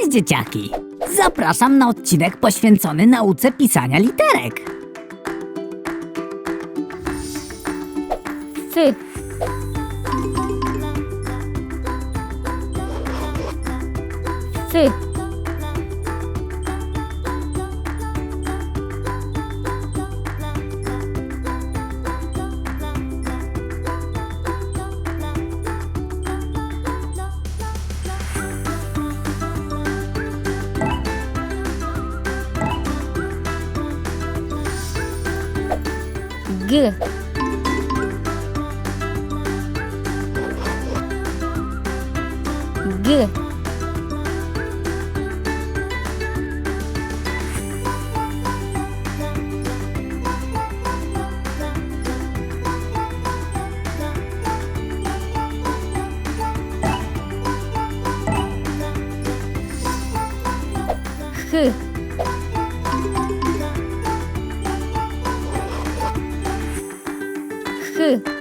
Cześć dzieciaki! Zapraszam na odcinek poświęcony nauce pisania literek. Fy. Fy. других. Г. Х. Livre.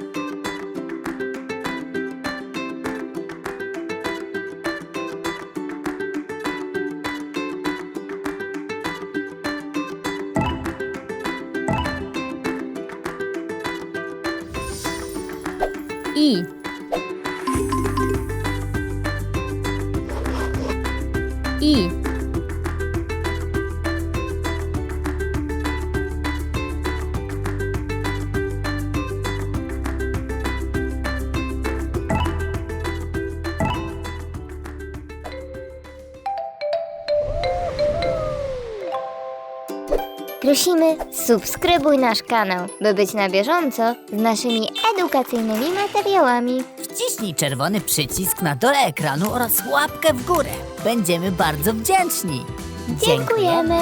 E. E. Prosimy, subskrybuj nasz kanał, by być na bieżąco z naszymi edukacyjnymi materiałami. Wciśnij czerwony przycisk na dole ekranu oraz łapkę w górę. Będziemy bardzo wdzięczni. Dziękujemy.